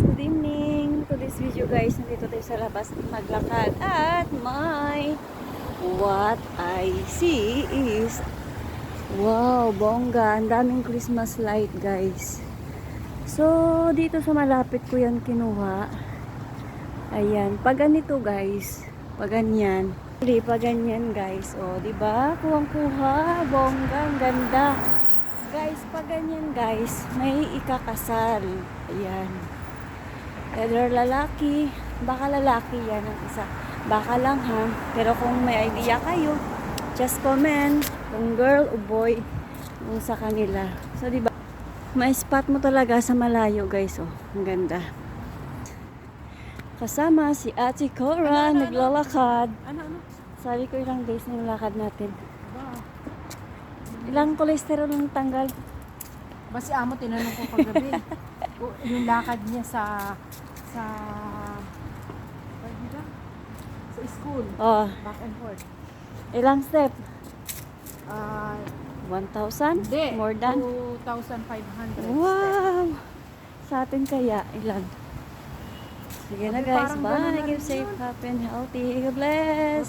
good evening. To this video guys, nandito tayo sa labas maglakad at may what I see is wow, bongga. Ang daming Christmas light guys. So, dito sa malapit ko yan kinuha. Ayan, pag ganito guys, pag ganyan. Hindi, pag ganyan guys. O, di ba? Kuwang-kuha, bongga, ang ganda. Guys, pag ganyan guys, may ikakasal. Ayan. Either lalaki, baka lalaki yan ang isa. Baka lang ha. Pero kung may idea kayo, just comment kung girl o boy yung sa kanila. So, di ba? May spot mo talaga sa malayo guys. Oh, ang ganda. Kasama si Ate Cora, naglalakad. Ano, ano? Sabi ko ilang days na yung lakad natin. Ilang cholesterol ang tanggal. Ba si Amo, tinanong ko kagabi. yung lakad niya sa... sa... Sa school. Oh, Back and forth. ilang step? Ah, 1,000? hindi. More than? 2,500. Wow! Sa atin kaya, ilan? Sige na Sabi, guys, na bye. Keep safe, happy and healthy. God bless.